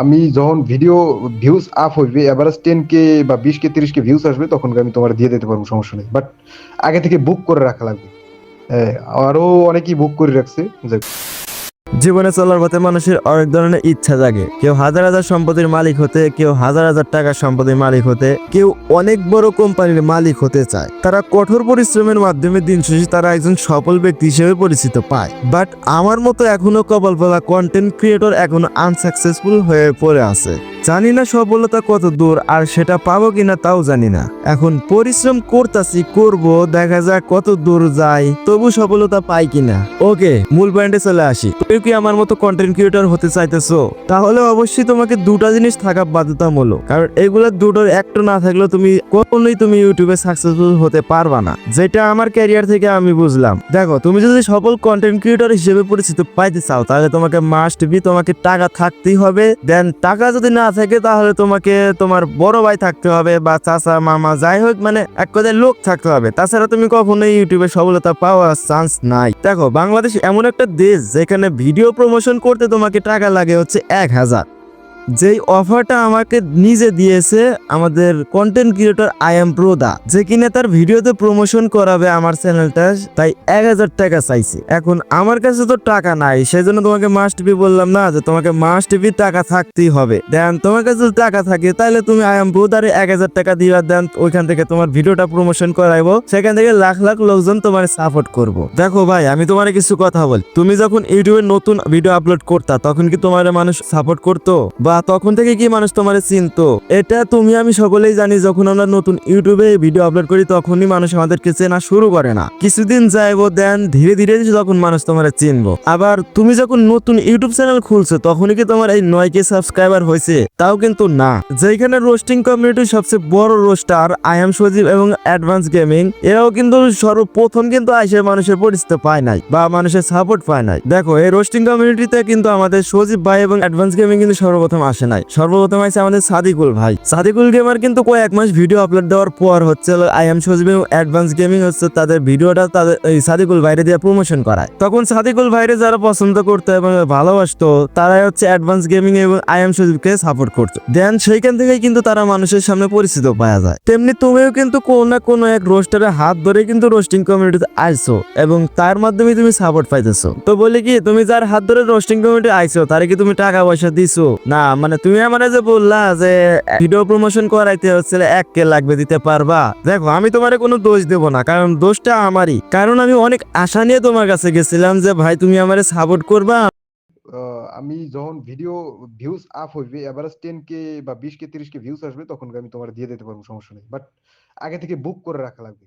আমি যখন video views up হইবে এভারেজ টেন কে বা বিশ কে তিরিশ কে ভিউজ আসবে তখন আমি তোমার দিয়ে দিতে পারব সমস্যা নেই। বাট আগে থেকে বুক করে রাখা লাগবে। হ্যাঁ, আরও অনেকেই বুক করে রাখছে। জীবনে চলার পথে মানুষের অনেক ধরনের ইচ্ছা জাগে। কেউ হাজার হাজার সম্পত্তির মালিক হতে, কেউ হাজার হাজার টাকার সম্পত্তির মালিক হতে, কেউ অনেক বড় কোম্পানির মালিক হতে চায়। তারা কঠোর পরিশ্রমের মাধ্যমে দিন শেষে তারা একজন সফল ব্যক্তি হিসেবে পরিচিত পায়। বাট আমার মতো এখনও কপাল ফেলা কন্টেন্ট ক্রিয়েটর এখনও আনসাকসেসফুল হয়ে পড়ে আছে। জানি না সফলতা কত দূর আর সেটা পাবো কিনা তাও জানি না। এখন পরিশ্রম করতাছি, করব, দেখা যাক কত দূর যায় তবু সফলতা পাই কিনা। ওকে, মূল পয়েন্টে চলে আসি। আমার মতো কন্টেন্ট ক্রিয়েটর হতে চাইতেছো, তাহলে অবশ্যই তোমাকে দুটা জিনিস থাকা বাধ্যতামূলক। কারণ এগুলো দুটোর একটা না থাকলে তুমি কখনোই তুমি ইউটিউবে সাকসেসফুল হতে পারবা না। যেটা আমার ক্যারিয়ার থেকে আমি বুঝলাম। দেখো, তুমি যদি সফল কন্টেন্ট ক্রিয়েটর হিসেবে পরিচিত পাইতে চাও, তাহলে তোমাকে মাস্ট বি তোমাকে টাকা থাকতেই হবে। দেন টাকা যদি না থাকে, তাহলে তোমাকে তোমার বড় ভাই থাকতে হবে বা চাচা, মামা, যাই হোক মানে এক কথায় লোক থাকতে হবে। তাছাড়া তুমি কখনোই ইউটিউবে সফলতা পাওয়ার চান্স নাই। দেখো, বাংলাদেশ এমন একটা দেশ যেখানে ভিডিও প্রমোশন করতে তোমাকে টাকা লাগে হচ্ছে এক হাজার। যেই অফারটা আমাকে নিজে দিয়েছে আমাদের কন্টেন্ট ক্রিয়েটর আই এম প্রোদা যে কিনা তার ভিডিওতে প্রমোশন করাবে আমার চ্যানেলটা তাই এক হাজার টাকা চাইছে। এখন আমার কাছে তো টাকা নাই সেই জন্য তোমাকে মাস্ট বি বললাম না যে তোমাকে মাস্ট বি টাকা থাকতেই হবে। দেন তোমার কাছে যদি টাকা থাকে, তাহলে তুমি আই এম প্রোদারে এক হাজার টাকা দিবা, দেন ওইখান থেকে তোমার ভিডিওটা প্রমোশন করাইবো, সেখান থেকে লাখ লাখ লোকজন তোমার সাপোর্ট করব। দেখো ভাই, আমি তোমার কিছু কথা বলি। তুমি যখন ইউটিউবে নতুন ভিডিও আপলোড করতা, তখন কি তোমার মানুষ সাপোর্ট করতো? বা তখন থেকে কি মানুষ তোমার চিনতো? এটা তুমি আমি সকলেই জানি, যখন আমরা নতুন ইউটিউবে ভিডিও আপলোড করি, তখনই মানুষ আমাদেরকে চেনা শুরু করে না। কিছুদিন যাইবো, দেন ধীরে ধীরে যখন মানুষ তোমার চিনবো। আবার তুমি যখন নতুন ইউটিউব চ্যানেল খুলছো, তখনই কি তোমার এই নয় কে সাবস্ক্রাইবার হয়েছে? তাও কিন্তু না। যেখানে রোস্টিং কমিউনিটির সবচেয়ে বড় রোস্টার আই এম সজীব এবং অ্যাডভান্স গেমিং এরাও কিন্তু সর্বপ্রথম কিন্তু আইসে মানুষের পরিচিত পায় নাই, বা মানুষের সাপোর্ট পায় নাই। দেখো, এই রোস্টিং কমিউনিটিতে কিন্তু আমাদের সজীব ভাই এবং অ্যাডভান্স গেমিং কিন্তু সর্বপ্রথম আসে নাই। সর্বপ্রথম আছে আমাদের সাদিকুল ভাই। সাদিকুল গেমার কিন্তু কয়েক মাস ভিডিও আপলোড দেওয়ার পর হচ্ছে আই এম সজীব এবং অ্যাডভান্স গেমিং হচ্ছে তাদের ভিডিওটা তাদের এই সাদিকুল ভাইরে দিয়ে প্রমোশন করায়। তখন সাদিকুল ভাইরে যারা পছন্দ করতো এবং ভালোবাসতো, তারাই হচ্ছে অ্যাডভান্স গেমিং এবং আই এম সজীবকে সাপোর্ট করতো। দেন সেইখান থেকেই কিন্তু তারা মানুষের সামনে পরিচিত পাওয়া যায়। তেমনি তুমিও কিন্তু কোনো না কোনো এক রোস্টারে হাত ধরে কিন্তু রোস্টিং কমিউনিটিতে আসছো এবং তার মাধ্যমে তুমি সাপোর্ট পাইতেছো। তো বলি কি, তুমি যার হাত ধরে রোস্টিং কমিউনিটি আইছো, তারে কি তুমি টাকা পয়সা দিছো? না মানে তুমি আমার যে বললা যে ভিডিও প্রমোশন করাইতে হচ্ছে এক কে লাগবে, দিতে পারবা? দেখো, আমি তোমারে কোনো দোষ দেব না, কারণ দোষটা আমারই। কারণ আমি অনেক আশা নিয়ে তোমার কাছে গেছিলাম যে, ভাই, তুমি আমারে সাপোর্ট করবা? আমি যখন ভিডিও ভিউজ আপ হইবে এভারেজ টেন কে বা বিশ কে, তিরিশ কে ভিউজ আসবে তখন আমি তোমার দিয়ে দিতে পারব, সমস্যা নেই। বাট আগে থেকে বুক করে রাখা লাগবে।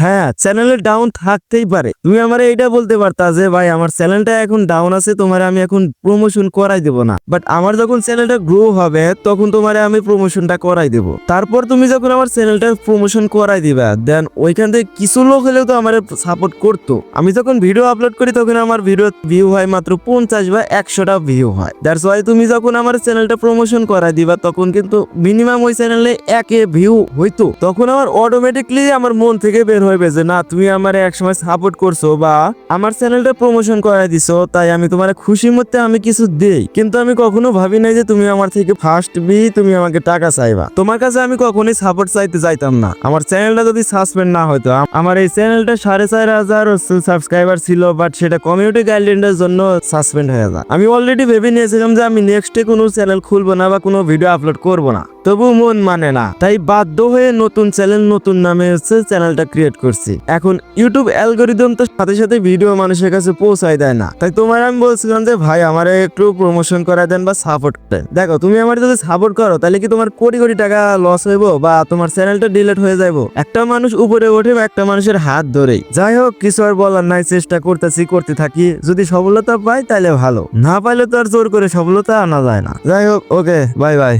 হ্যাঁ, চ্যানেলে ডাউন থাকতেই পারে। তুমি আমার এইটা বলতে পারতা যে ভাই আমার চ্যানেলটা এখন ডাউন আছে তোমার আমি এখন প্রমোশন করাই দেব না। বাট আমার যখন চ্যানেলটা গ্রো হবে তখন তোমারে আমি প্রমোশনটা করাই দেব। তারপর তুমি যখন আমার চ্যানেলটা প্রমোশন করাই দিবা দেন ওইখান থেকে কিছু লোক হলেও তো আমার সাপোর্ট করতো। আমি যখন ভিডিও আপলোড করি তখন আমার ভিডিও ভিউ হয় মাত্র পঞ্চাশ বা একশোটা ভিউ হয়। দ্যাটস ওয়াই তুমি যখন আমার চ্যানেলটা প্রমোশন করাই দিবা তখন কিন্তু মিনিমাম ওই চ্যানেলে একে ভিউ হইতো। তখন আমার অটোমেটিকলি আমার মন থেকে বের হইবে যে, না, তুমি আমার একসময় সাপোর্ট করছ বা আমার চ্যানেলটা প্রমোশন করাই দিছো, তাই আমি তোমার খুশি মধ্যে আমি কিছু দেই। কিন্তু আমি কখনো ভাবি নাই যে, তুমি আমার থেকে ফার্স্ট বি, তুমি আমাকে টাকা চাইবা। তোমার কাছে আমি কখনোই সাপোর্ট চাইতে যাইতাম না। আমার চ্যানেলটা যদি সাসপেন্ড না হতো আমার এই চ্যানেলটা সাড়ে চার হাজার সাবস্ক্রাইবার ছিল বাট সেটা কমিউনিটি গাইডলাইনের জন্য সাসপেন্ড হয়ে যায়। আমি অলরেডি ভেবে নিয়েছিলাম যে, আমি নেক্সটে কোনো চ্যানেল খুলবো না বা কোনো ভিডিও আপলোড করব না। তবু মন মানে না। তাই বাধ্য হয়ে নতুন চ্যানেল নতুন নামে হচ্ছে চ্যানেলটা ক্রিয়েট করছি। এখন ইউটিউব অ্যালগোরিদম তো সাথে সাথে ভিডিও মানুষের কাছে পৌঁছায় দেয় না। তাই তোমার আমি বলছিলাম যে, ভাই, আমার একটু প্রমোশন করা দেন বা সাপোর্ট দেন দেখো, তুমি আমার যদি সাপোর্ট করো, তাহলে কি তোমার কোটি কোটি টাকা লস হইব বা তোমার চ্যানেলটা ডিলিট হয়ে যাইব? একটা মানুষ উপরে ওঠে বা একটা মানুষের হাত ধরেই। যাই হোক, কিছু আর বলার নাই, চেষ্টা করতেছি, করতে থাকি। যদি সফলতা পাই তাহলে ভালো। না পাইলে তো আর জোর করে সফলতা আনা যায় না। যাই হোক ওকে বাই বাই